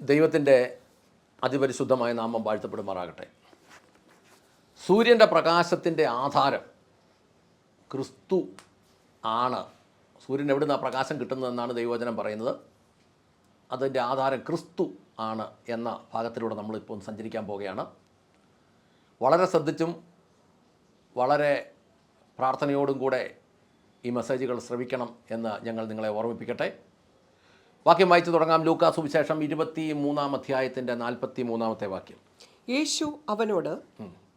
ദൈവത്തിന്റെ അതിപരിശുദ്ധമായ നാമം വാഴ്ത്തപ്പെടുമാറാകട്ടെ. സൂര്യന്റെ പ്രകാശത്തിന്റെ ആധാരം ക്രിസ്തു ആണ്. സൂര്യൻ എവിടെ നിന്നാണ് പ്രകാശം കിട്ടുന്നതെന്നാണ് ദൈവവചനം പറയുന്നത്. അതിന്റെ ആധാരം ക്രിസ്തു ആണ് എന്ന ഭാഗത്തിലൂടെ നമ്മളിപ്പോൾ സഞ്ചരിക്കാൻ പോവുകയാണ്. വളരെ ശ്രദ്ധിച്ചും വളരെ പ്രാർത്ഥനയോടും കൂടെ ഈ മെസ്സേജുകൾ ശ്രവിക്കണം എന്ന് ഞങ്ങൾ നിങ്ങളെ ഓർമ്മിപ്പിക്കട്ടെ. വാക്യം വായിച്ചു തുടങ്ങാം. ലൂക്കാ സുവിശേഷം ഇരുപത്തി മൂന്നാം അധ്യായത്തിന്റെ നാൽപ്പത്തി മൂന്നാമത്തെ വാക്യം. യേശു അവനോട്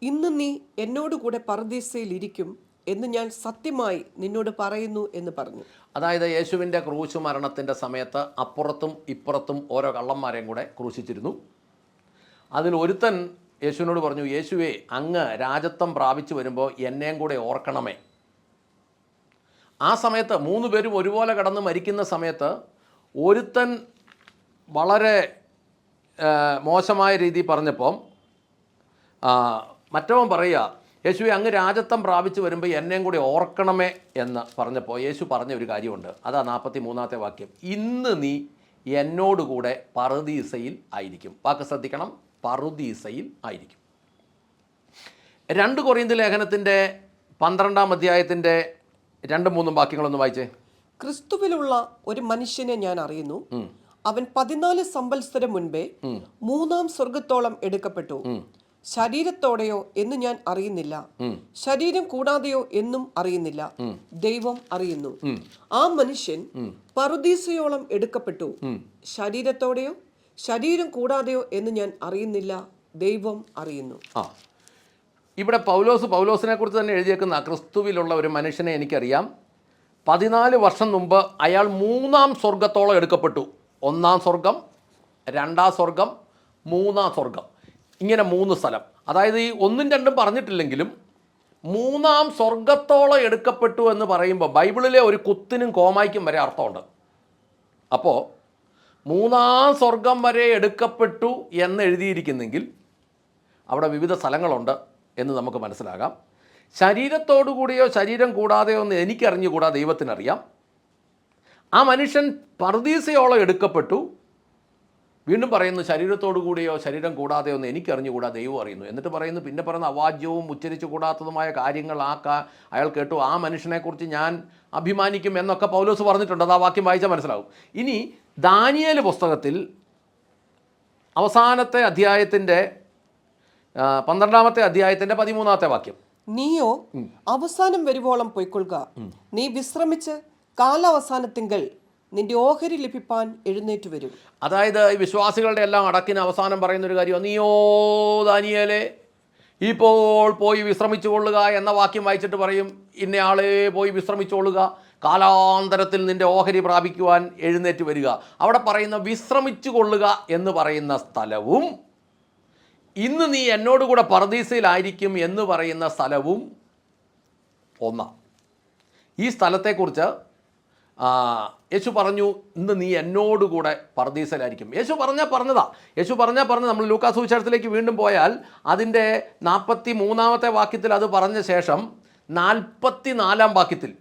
ഇന്ന് നീ എന്നോടുകൂടെ പറദീസയിൽ ഇരിക്കും എന്ന് ഞാൻ സത്യമായി നിന്നോട് പറയുന്നു എന്ന് പറഞ്ഞു. അതായത് യേശുവിന്റെ ക്രൂശ് മരണത്തിന്റെ സമയത്ത് അപ്പുറത്തും ഇപ്പുറത്തും ഓരോ കള്ളന്മാരെയും കൂടെ ക്രൂശിച്ചിരുന്നു. അതിൽ ഒരുത്തൻ യേശുവിനോട് പറഞ്ഞു യേശുവേ അങ്ങ് രാജത്വം പ്രാപിച്ചു വരുമ്പോൾ എന്നെയും കൂടെ ഓർക്കണമേ. ആ സമയത്ത് മൂന്ന് പേരും ഒരുപോലെ കടന്ന് മരിക്കുന്ന സമയത്ത് ഒരുത്തൻ വളരെ മോശമായ രീതി പറഞ്ഞപ്പം മറ്റവൻ പറയുക യേശുവെ അങ്ങ് രാജത്വം പ്രാപിച്ചു വരുമ്പോൾ എന്നെയും കൂടി ഓർക്കണമേ എന്ന് പറഞ്ഞപ്പോൾ യേശു പറഞ്ഞ ഒരു കാര്യമുണ്ട്. അതാ നാൽപ്പത്തി മൂന്നാമത്തെ വാക്യം. ഇന്ന് നീ എന്നോടുകൂടെ പറുദീസയിൽ ആയിരിക്കും. വാക്ക് ശ്രദ്ധിക്കണം. പറുദീസയിൽ ആയിരിക്കും. രണ്ട് കൊറിയന്ത് ലേഖനത്തിന്റെ പന്ത്രണ്ടാം അധ്യായത്തിന്റെ രണ്ടും മൂന്നും വാക്യങ്ങളൊന്ന് വായിച്ചേ. ക്രിസ്തുവിലുള്ള ഒരു മനുഷ്യനെ ഞാൻ അറിയുന്നു. അവൻ പതിനാല് സംവത്സരം മുൻപേ മൂന്നാം സ്വർഗത്തോളം എടുക്കപ്പെട്ടു. ശരീരത്തോടെയോ എന്ന് ഞാൻ അറിയുന്നില്ല. ശരീരം കൂടാതെയോ എന്നും അറിയുന്നില്ല. ദൈവം അറിയുന്നു. ആ മനുഷ്യൻ പറുദീസയോളം എടുക്കപ്പെട്ടു. ശരീരത്തോടെയോ ശരീരം കൂടാതെയോ എന്ന് ഞാൻ അറിയുന്നില്ല. ദൈവം അറിയുന്നു. ആ. ഇവിടെ പൗലോസ് പൗലോസിനെ കുറിച്ച് തന്നെ എഴുതിയേക്കുന്ന ക്രിസ്തുവിലുള്ള ഒരു മനുഷ്യനെ എനിക്കറിയാം. പതിനാല് വർഷം മുമ്പ് അയാൾ മൂന്നാം സ്വർഗത്തോളം എടുക്കപ്പെട്ടു. ഒന്നാം സ്വർഗം രണ്ടാം സ്വർഗം മൂന്നാം സ്വർഗം. ഇങ്ങനെ മൂന്ന് സ്ഥലം. അതായത് ഈ ഒന്നും രണ്ടും പറഞ്ഞിട്ടില്ലെങ്കിലും മൂന്നാം സ്വർഗത്തോളം എടുക്കപ്പെട്ടു എന്ന് പറയുമ്പോൾ ബൈബിളിലെ ഒരു കുത്തിനും കോമായിക്കും വരെ അർത്ഥമുണ്ട്. അപ്പോൾ മൂന്നാം സ്വർഗം വരെ എടുക്കപ്പെട്ടു എന്ന് എഴുതിയിരിക്കുന്നെങ്കിൽ അവിടെ വിവിധ സ്ഥലങ്ങളുണ്ട് എന്ന് നമുക്ക് മനസ്സിലാകാം. ശരീരത്തോടു കൂടിയോ ശരീരം കൂടാതെയോ എന്ന് എനിക്കറിഞ്ഞുകൂടാ ദൈവത്തിനറിയാം. ആ മനുഷ്യൻ പർദീസയോളം എടുക്കപ്പെട്ടു. വീണ്ടും പറയുന്നു ശരീരത്തോടു കൂടിയോ ശരീരം കൂടാതെയോ എന്ന് എനിക്കറിഞ്ഞുകൂടാ ദൈവം അറിയുന്നു. എന്നിട്ട് പറയുന്നു പിന്നെ പറയുന്ന അവാജ്യവും ഉച്ചരിച്ചു കൂടാത്തതുമായ കാര്യങ്ങൾ ആ അയാൾ കേട്ടു ആ മനുഷ്യനെക്കുറിച്ച് ഞാൻ അഭിമാനിക്കും എന്നൊക്കെ പൗലോസ് പറഞ്ഞിട്ടുണ്ട്. അത് ആ വാക്യം വായിച്ചാൽ മനസ്സിലാവും. ഇനി ദാനിയേൽ പുസ്തകത്തിൽ അവസാനത്തെ അധ്യായത്തിന്റെ പന്ത്രണ്ടാമത്തെ അധ്യായത്തിന്റെ പതിമൂന്നാമത്തെ വാക്യം. നീയോ അവസാനം വരുവോളം പൊയ്ക്കൊള്ളുക. നീ വിശ്രമിച്ച് കാലാവസാനത്തിങ്കൽ നിന്റെ ഓഹരി ലഭിപ്പാൻ എഴുന്നേറ്റ് വരും. അതായത് ഈ വിശ്വാസികളുടെ എല്ലാം അടക്കിന് അവസാനം പറയുന്ന ഒരു കാര്യം നീയോ ദാനിയേലെ ഇപ്പോൾ പോയി വിശ്രമിച്ചു കൊള്ളുക എന്ന വാക്യം വായിച്ചിട്ട് പറയും ഇന്നയാളെ പോയി വിശ്രമിച്ചു കൊള്ളുക കാലാന്തരത്തിൽ നിന്റെ ഓഹരി പ്രാപിക്കുവാൻ എഴുന്നേറ്റ് വരിക. അവിടെ പറയുന്ന വിശ്രമിച്ചു കൊള്ളുക എന്ന് പറയുന്ന സ്ഥലവും ഇന്ന് നീ എന്നോടുകൂടെ പറദീസയിലായിരിക്കും എന്ന് പറയുന്ന സ്ഥലവും ഒന്നാം. ഈ സ്ഥലത്തെക്കുറിച്ച് യേശു പറഞ്ഞു ഇന്ന് നീ എന്നോടുകൂടെ പറദീസയിലായിരിക്കും യേശു പറഞ്ഞാൽ പറഞ്ഞതാ. യേശു പറഞ്ഞാൽ പറഞ്ഞ നമ്മൾ ലൂക്കാ സുവിശേഷത്തിലേക്ക് വീണ്ടും പോയാൽ അതിന്റെ നാൽപ്പത്തി മൂന്നാമത്തെ വാക്യത്തിൽ അത് പറഞ്ഞ ശേഷം നാൽപ്പത്തി നാലാം വാക്യത്തിൽ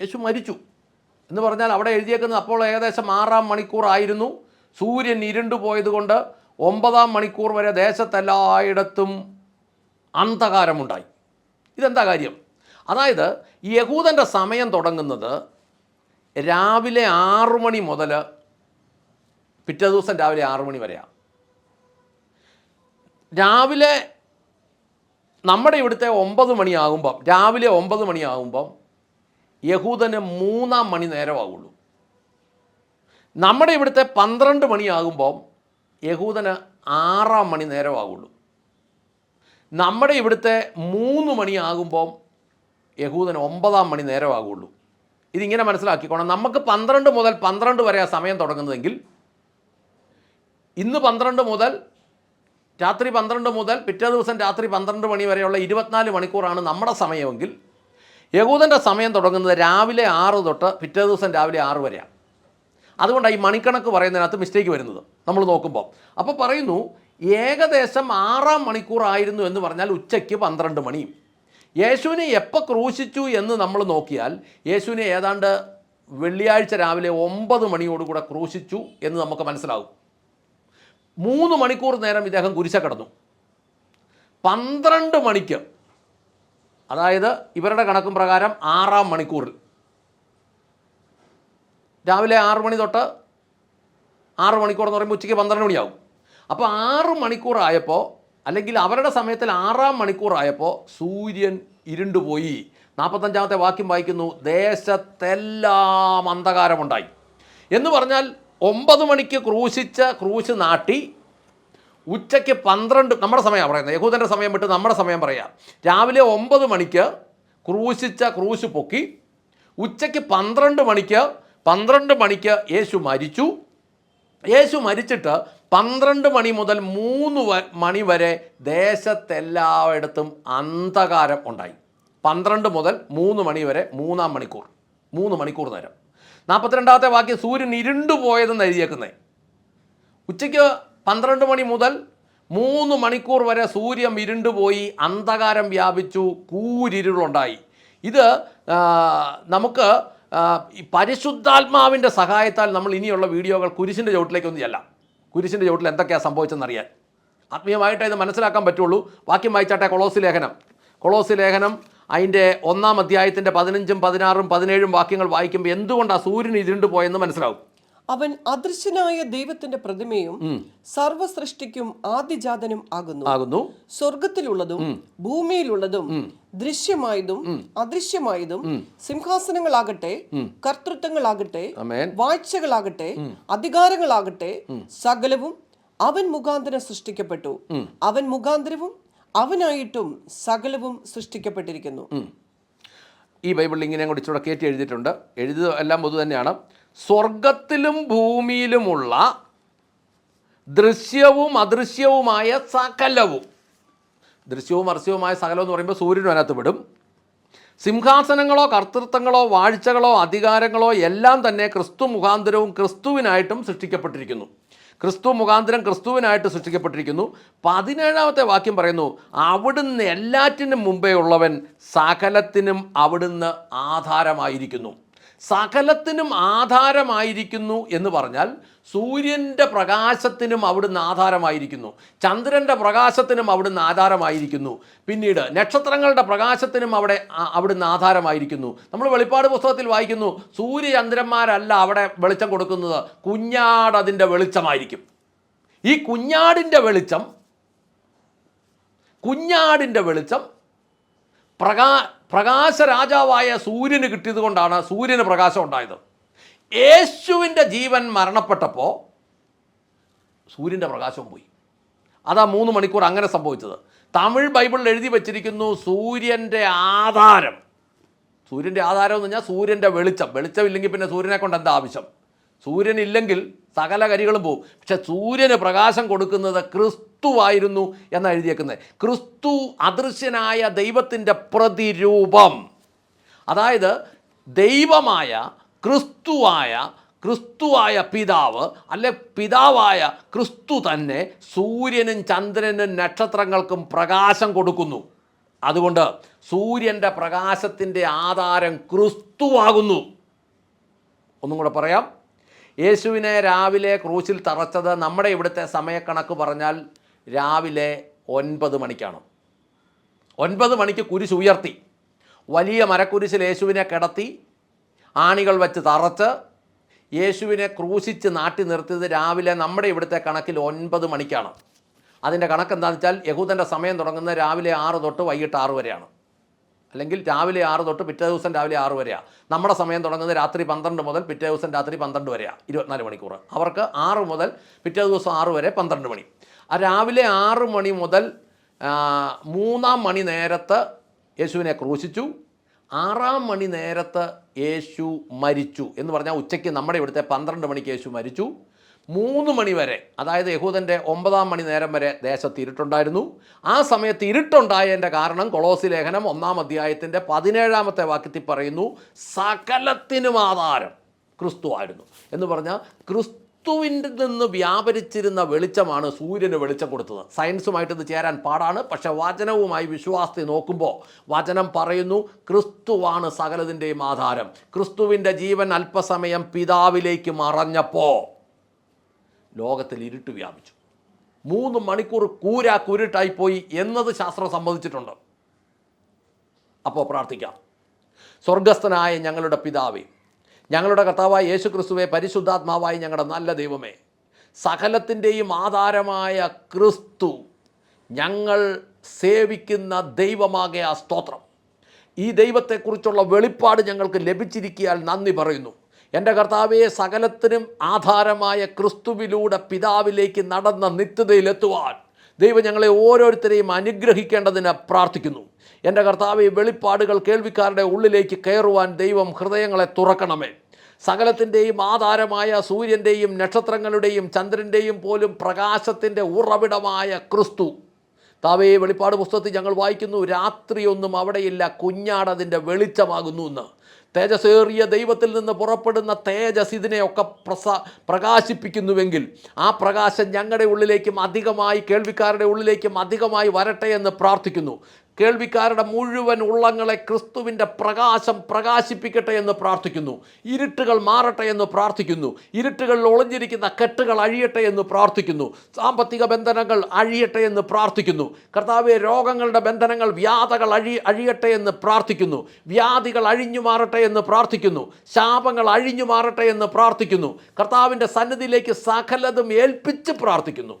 യേശു മരിച്ചു. എന്ന് പറഞ്ഞാൽ അവിടെ എഴുതിയേക്കുന്നത് അപ്പോൾ ഏകദേശം ആറാം മണിക്കൂറായിരുന്നു. സൂര്യൻ ഇരുണ്ടു പോയതുകൊണ്ട് ഒമ്പതാം മണിക്കൂർ വരെ ദേശത്തെല്ലായിടത്തും അന്ധകാരമുണ്ടായി. ഇതെന്താ കാര്യം? അതായത് യഹൂദന്റെ സമയം തുടങ്ങുന്നത് രാവിലെ ആറു മണി മുതൽ പിറ്റേ ദിവസം രാവിലെ ആറു മണി വരെയാണ്. രാവിലെ നമ്മുടെ ഇവിടുത്തെ ഒമ്പത് മണിയാകുമ്പം രാവിലെ ഒമ്പത് മണിയാകുമ്പം യഹൂദന് മൂന്നാം മണി നേരമാകുള്ളൂ നമ്മുടെ ഇവിടുത്തെ പന്ത്രണ്ട് മണിയാകുമ്പം യഹൂദന് ആറാം മണി നേരമാകുള്ളൂ. നമ്മുടെ ഇവിടുത്തെ മൂന്ന് മണിയാകുമ്പം യഹൂദന് ഒമ്പതാം മണി നേരമാകുള്ളൂ. ഇതിങ്ങനെ മനസ്സിലാക്കിക്കോണം. നമുക്ക് പന്ത്രണ്ട് മുതൽ പന്ത്രണ്ട് വരെ ആ സമയം തുടങ്ങുന്നതെങ്കിൽ ഇന്ന് പന്ത്രണ്ട് മുതൽ രാത്രി പന്ത്രണ്ട് മുതൽ പിറ്റേ ദിവസം രാത്രി പന്ത്രണ്ട് മണി വരെയുള്ള ഇരുപത്തിനാല് മണിക്കൂറാണ് നമ്മുടെ സമയമെങ്കിൽ യഹൂദന്റെ സമയം തുടങ്ങുന്നത് രാവിലെ ആറ് തൊട്ട് പിറ്റേ ദിവസം രാവിലെ ആറ് വരെയാണ്. അതുകൊണ്ടാണ് ഈ മണിക്കണക്ക് പറയുന്നതിനകത്ത് മിസ്റ്റേക്ക് വരുന്നത്. നമ്മൾ നോക്കുമ്പോൾ അപ്പോൾ പറയുന്നു ഏകദേശം ആറാം മണിക്കൂറായിരുന്നു എന്ന് പറഞ്ഞാൽ ഉച്ചയ്ക്ക് പന്ത്രണ്ട് മണി. യേശുവിനെ എപ്പോൾ ക്രൂശിച്ചു എന്ന് നമ്മൾ നോക്കിയാൽ യേശുവിനെ ഏതാണ്ട് വെള്ളിയാഴ്ച രാവിലെ ഒമ്പത് മണിയോടുകൂടെ ക്രൂശിച്ചു എന്ന് നമുക്ക് മനസ്സിലാവും മൂന്ന് മണിക്കൂർ നേരം ഇദ്ദേഹം കുരിശ കടന്നു. പന്ത്രണ്ട് മണിക്ക് അതായത് ഇവരുടെ കണക്കും പ്രകാരം ആറാം മണിക്കൂറിൽ. രാവിലെ ആറ് മണി തൊട്ട് ആറ് മണിക്കൂർ എന്ന് പറയുമ്പോൾ ഉച്ചയ്ക്ക് പന്ത്രണ്ട് മണിയാവും. അപ്പോൾ ആറ് മണിക്കൂറായപ്പോൾ അല്ലെങ്കിൽ അവരുടെ സമയത്തിൽ ആറാം മണിക്കൂറായപ്പോൾ സൂര്യൻ ഇരുണ്ടുപോയി നാൽപ്പത്തഞ്ചാമത്തെ വാക്യം വായിക്കുന്നു ദേശത്തെല്ലാം അന്ധകാരമുണ്ടായി. എന്ന് പറഞ്ഞാൽ ഒമ്പത് മണിക്ക് ക്രൂശിച്ച ക്രൂശ് നാട്ടി ഉച്ചയ്ക്ക് പന്ത്രണ്ട് നമ്മുടെ സമയമാണ് പറയുന്നത്. യഹൂദന്റെ സമയം വിട്ട് നമ്മുടെ സമയം പറയാം. രാവിലെ ഒമ്പത് മണിക്ക് ക്രൂശിച്ച ക്രൂശ് പൊക്കി ഉച്ചയ്ക്ക് പന്ത്രണ്ട് മണിക്ക് പന്ത്രണ്ട് മണിക്ക് യേശു മരിച്ചു. യേശു മരിച്ചിട്ട് പന്ത്രണ്ട് മണി മുതൽ മൂന്ന് മണി വരെ ദേശത്തെല്ലായിടത്തും അന്ധകാരം ഉണ്ടായി. പന്ത്രണ്ട് മുതൽ മൂന്ന് മണി വരെ മൂന്നാം മണിക്കൂർ മൂന്ന് മണിക്കൂർ നേരം. നാൽപ്പത്തിരണ്ടാമത്തെ വാക്യം സൂര്യൻ ഇരുണ്ടുപോയതെന്ന് എഴുതിയേക്കുന്നത് ഉച്ചയ്ക്ക് പന്ത്രണ്ട് മണി മുതൽ മൂന്ന് മണിക്കൂർ വരെ സൂര്യൻ ഇരുണ്ടുപോയി അന്ധകാരം വ്യാപിച്ചു കൂരിരുളുണ്ടായി. ഇത് നമുക്ക് ഈ പരിശുദ്ധാത്മാവിന്റെ സഹായത്താൽ നമ്മൾ ഇനിയുള്ള വീഡിയോകൾ കുരിശിന്റെ ചുവട്ടിലേക്കൊന്നും ചെല്ലാം കുരിശിന്റെ ചുവട്ടിൽ എന്തൊക്കെയാണ് സംഭവിച്ചതെന്നറിയാൻ ആത്മീയമായിട്ട് ഇത് മനസ്സിലാക്കാൻ പറ്റുള്ളൂ. വാക്യം വായിച്ചാട്ടെ കൊളോസി ലേഖനം. കൊളോസി ലേഖനം അതിന്റെ ഒന്നാം അധ്യായത്തിന്റെ പതിനഞ്ചും പതിനാറും പതിനേഴും വാക്യങ്ങൾ വായിക്കുമ്പോൾ എന്തുകൊണ്ടാണ് സൂര്യൻ ഇതിരുണ്ട് പോയെന്ന് മനസ്സിലാവും. അവൻ അദൃശ്യനായ ദൈവത്തിന്റെ പ്രതിമയും സർവസൃഷ്ടിക്കും ആദിജാതനും ആകുന്നു. ആകുന്നു. സ്വർഗത്തിലുള്ളതും ഭൂമിയിലുള്ളതും ദൃശ്യമായതും അദൃശ്യമായതും സിംഹാസനങ്ങളാകട്ടെ കർത്തൃത്വങ്ങളാകട്ടെ വാഴ്ചകളാകട്ടെ അധികാരങ്ങളാകട്ടെ സകലവും അവൻ മുഖാന്തരം സൃഷ്ടിക്കപ്പെട്ടു. അവൻ മുഖാന്തരവും അവനായിട്ടും സകലവും സൃഷ്ടിക്കപ്പെട്ടിരിക്കുന്നു. ഈ ബൈബിളിൽ ഇങ്ങനെ അങ്ങോട്ട് ഇച്ചിരി കയറ്റി എഴുതിയിട്ടുണ്ട്. എഴുതുക എല്ലാം പൊതു തന്നെയാണ് സ്വർഗത്തിലും ഭൂമിയിലുമുള്ള ദൃശ്യവും അദൃശ്യവുമായ സകലവും. ദൃശ്യവും അദൃശ്യവുമായ സകലം എന്ന് പറയുമ്പോൾ സൂര്യനും അതിനകത്ത് വിടും സിംഹാസനങ്ങളോ കർത്തൃത്വങ്ങളോ വാഴ്ചകളോ അധികാരങ്ങളോ എല്ലാം തന്നെ ക്രിസ്തു മുഖാന്തരവും ക്രിസ്തുവിനായിട്ടും സൃഷ്ടിക്കപ്പെട്ടിരിക്കുന്നു. ക്രിസ്തു മുഖാന്തരം ക്രിസ്തുവിനായിട്ട് സൃഷ്ടിക്കപ്പെട്ടിരിക്കുന്നു. പതിനേഴാമത്തെ വാക്യം പറയുന്നു അവിടുന്ന് എല്ലാറ്റിനും മുമ്പേ ഉള്ളവൻ സകലത്തിനും അവിടുന്ന് ആധാരമായിരിക്കുന്നു. സകലത്തിനും ആധാരമായിരിക്കുന്നു എന്ന് പറഞ്ഞാൽ സൂര്യന്റെ പ്രകാശത്തിനും അവിടുന്ന് ആധാരമായിരിക്കുന്നു. ചന്ദ്രന്റെ പ്രകാശത്തിനും അവിടുന്ന് ആധാരമായിരിക്കുന്നു. പിന്നീട് നക്ഷത്രങ്ങളുടെ പ്രകാശത്തിനും അവിടെ അവിടുന്ന് ആധാരമായിരിക്കുന്നു. നമ്മൾ വെളിപ്പാട് പുസ്തകത്തിൽ വായിക്കുന്നു സൂര്യചന്ദ്രന്മാരല്ല അവിടെ വെളിച്ചം കൊടുക്കുന്നത് കുഞ്ഞാട് അതിന്റെ വെളിച്ചമായിരിക്കും. ഈ കുഞ്ഞാടിന്റെ വെളിച്ചം കുഞ്ഞാടിന്റെ വെളിച്ചം പ്രകാ പ്രകാശ രാജാവായ സൂര്യന് കിട്ടിയത് കൊണ്ടാണ് സൂര്യന് പ്രകാശം ഉണ്ടായത് യേശുവിന്റെ ജീവൻ മരണപ്പെട്ടപ്പോൾ സൂര്യന്റെ പ്രകാശവും പോയി. അതാ മൂന്ന് മണിക്കൂർ അങ്ങനെ സംഭവിച്ചത്. തമിഴ് ബൈബിളിൽ എഴുതി വച്ചിരിക്കുന്നു സൂര്യന്റെ ആധാരം. സൂര്യന്റെ ആധാരം എന്ന് പറഞ്ഞാൽ സൂര്യന്റെ വെളിച്ചം. വെളിച്ചമില്ലെങ്കിൽ പിന്നെ സൂര്യനെ കൊണ്ട് എന്താ ആവശ്യം? സൂര്യൻ ഇല്ലെങ്കിൽ സകല കരികളും പോകും പക്ഷെ സൂര്യന് പ്രകാശം കൊടുക്കുന്നത് ക്രിസ്തുവായിരുന്നു എന്ന് എഴുതിയേക്കുന്നത്. ക്രിസ്തു അദൃശ്യനായ ദൈവത്തിന്റെ പ്രതിരൂപം. അതായത് ദൈവമായ ക്രിസ്തുവായ ക്രിസ്തുവായ പിതാവ് അല്ലെ പിതാവായ ക്രിസ്തു തന്നെ സൂര്യനും ചന്ദ്രനും നക്ഷത്രങ്ങൾക്കും പ്രകാശം കൊടുക്കുന്നു. അതുകൊണ്ട് സൂര്യന്റെ പ്രകാശത്തിന്റെ ആധാരം ക്രിസ്തുവാകുന്നു. ഒന്നും കൂടെ പറയാം. യേശുവിനെ രാവിലെ ക്രൂശിൽ തറച്ചത് നമ്മുടെ ഇവിടുത്തെ സമയക്കണക്ക് പറഞ്ഞാൽ രാവിലെ ഒൻപത് മണിക്കാണ്. ഒൻപത് മണിക്ക് കുരിശ് ഉയർത്തി. വലിയ മരക്കുരിശിൽ യേശുവിനെ കിടത്തി ആണികൾ വെച്ച് തറച്ച് യേശുവിനെ ക്രൂശിച്ച് നാട്ടി നിർത്തിയത് രാവിലെ നമ്മുടെ ഇവിടുത്തെ കണക്കിൽ ഒൻപത് മണിക്കാണ്. അതിന്റെ കണക്ക് എന്താണെന്ന് വെച്ചാൽ യഹൂദന്റെ സമയം തുടങ്ങുന്നത് രാവിലെ ആറ് തൊട്ട് വൈകിട്ട് ആറ് വരെയാണ്. അല്ലെങ്കിൽ രാവിലെ ആറ് തൊട്ട് പിറ്റേ ദിവസം രാവിലെ ആറ് വരെയാണ് നമ്മുടെ സമയം തുടങ്ങുന്നത് രാത്രി പന്ത്രണ്ട് മുതൽ പിറ്റേ ദിവസം രാത്രി പന്ത്രണ്ട് വരെയാണ് ഇരുപത്തിനാല് മണിക്കൂർ അവർക്ക് ആറ് മുതൽ പിറ്റേ ദിവസം ആറ് വരെ പന്ത്രണ്ട് മണി. ആ രാവിലെ ആറ് മണി മുതൽ മൂന്നാം മണി നേരത്ത് യേശുവിനെ ക്രൂശിച്ചു. ആറാം മണി നേരത്ത് യേശു മരിച്ചു എന്ന് പറഞ്ഞാൽ ഉച്ചയ്ക്ക് നമ്മുടെ ഇവിടുത്തെ പന്ത്രണ്ട് മണിക്ക് യേശു മരിച്ചു. മൂന്ന് മണിവരെ അതായത് യഹൂദന്റെ ഒമ്പതാം മണി നേരം വരെ ദേശത്ത് ഇരുട്ടുണ്ടായിരുന്നു. ആ സമയത്ത് ഇരുട്ടുണ്ടായതിന്റെ കാരണം കൊളോസി ലേഖനം ഒന്നാം അധ്യായത്തിന്റെ പതിനേഴാമത്തെ വാക്യത്തിൽ പറയുന്നു സകലത്തിനും ആധാരം ക്രിസ്തു ആയിരുന്നു. എന്ന് പറഞ്ഞാൽ ക്രിസ്തുവിന്റെ നിന്ന് വ്യാപരിച്ചിരുന്ന വെളിച്ചമാണ് സൂര്യന് വെളിച്ചം കൊടുത്തത്. സയൻസുമായിട്ട് ഇത് ചേരാൻ പാടാണ് പക്ഷെ വചനവുമായി വിശ്വാസത്തെ നോക്കുമ്പോൾ വചനം പറയുന്നു ക്രിസ്തുവാണ് സകലതിന്റെയും ആധാരം. ക്രിസ്തുവിന്റെ ജീവൻ അല്പസമയം പിതാവിലേക്ക് മറഞ്ഞപ്പോൾ ലോകത്തിൽ ഇരുട്ട് വ്യാപിച്ചു. മൂന്ന് മണിക്കൂർ കൂരാ കുരുട്ടായിപ്പോയി എന്നത് ശാസ്ത്രം സമ്മതിച്ചിട്ടുണ്ട്. അപ്പോൾ പ്രാർത്ഥിക്കാം. സ്വർഗസ്ഥനായ ഞങ്ങളുടെ പിതാവേ ഞങ്ങളുടെ കർത്താവായ യേശു ക്രിസ്തുവെ പരിശുദ്ധാത്മാവായി ഞങ്ങളുടെ നല്ല ദൈവമേ സകലത്തിന്റെയും ആധാരമായ ക്രിസ്തു ഞങ്ങൾ സേവിക്കുന്ന ദൈവമാകെ ആ സ്തോത്രം. ഈ ദൈവത്തെക്കുറിച്ചുള്ള വെളിപ്പാട് ഞങ്ങൾക്ക് ലഭിച്ചിരിക്കിയാൽ നന്ദി പറയുന്നു. എന്റെ കർത്താവെ സകലത്തിനും ആധാരമായ ക്രിസ്തുവിലൂടെ പിതാവിലേക്ക് നടന്ന നിത്യതയിലെത്തുവാൻ ദൈവം ഞങ്ങളെ ഓരോരുത്തരെയും അനുഗ്രഹിക്കേണ്ടതിന് പ്രാർത്ഥിക്കുന്നു. എന്റെ കർത്താവ് വെളിപ്പാടുകൾ കേൾവിക്കാരുടെ ഉള്ളിലേക്ക് കയറുവാൻ ദൈവം ഹൃദയങ്ങളെ തുറക്കണമേ. സകലത്തിന്റെയും ആധാരമായ സൂര്യന്റെയും നക്ഷത്രങ്ങളുടെയും ചന്ദ്രന്റെയും പോലും പ്രകാശത്തിന്റെ ഉറവിടമായ ക്രിസ്തു. താവേ വെളിപ്പാട് പുസ്തകത്തിൽ ഞങ്ങൾ വായിക്കുന്നു രാത്രിയൊന്നും അവിടെയില്ല കുഞ്ഞാടതിന്റെ വെളിച്ചമാകുന്നു എന്ന്. തേജസ്സേറിയ ദൈവത്തിൽ നിന്ന് പുറപ്പെടുന്ന തേജസ് ഇതിനെയൊക്കെ പ്രസ പ്രകാശിപ്പിക്കുന്നുവെങ്കിൽ ആ പ്രകാശം ഞങ്ങളുടെ ഉള്ളിലേക്കും അധികമായി കേൾവിക്കാരുടെ ഉള്ളിലേക്കും അധികമായി വരട്ടെ എന്ന് പ്രാർത്ഥിക്കുന്നു. കേൾവിക്കാരുടെ മുഴുവൻ ഉള്ളങ്ങളെ ക്രിസ്തുവിന്റെ പ്രകാശം പ്രകാശിപ്പിക്കട്ടെ എന്ന് പ്രാർത്ഥിക്കുന്നു. ഇരുട്ടുകൾ മാറട്ടെ എന്ന് പ്രാർത്ഥിക്കുന്നു. ഇരുട്ടുകളിൽ ഒളിഞ്ഞിരിക്കുന്ന കെട്ടുകൾ അഴിയട്ടെ എന്ന് പ്രാർത്ഥിക്കുന്നു. സാമ്പത്തിക ബന്ധനങ്ങൾ അഴിയട്ടെ എന്ന് പ്രാർത്ഥിക്കുന്നു. കർത്താവ് രോഗങ്ങളുടെ ബന്ധനങ്ങൾ വ്യാധകൾ അഴി അഴിയട്ടെ എന്ന് പ്രാർത്ഥിക്കുന്നു. വ്യാധികൾ അഴിഞ്ഞു മാറട്ടെ എന്ന് പ്രാർത്ഥിക്കുന്നു. ശാപങ്ങൾ അഴിഞ്ഞു മാറട്ടെ എന്ന് പ്രാർത്ഥിക്കുന്നു. കർത്താവിന്റെ സന്നിധിയിലേക്ക് സകലതും ഏൽപ്പിച്ച് പ്രാർത്ഥിക്കുന്നു.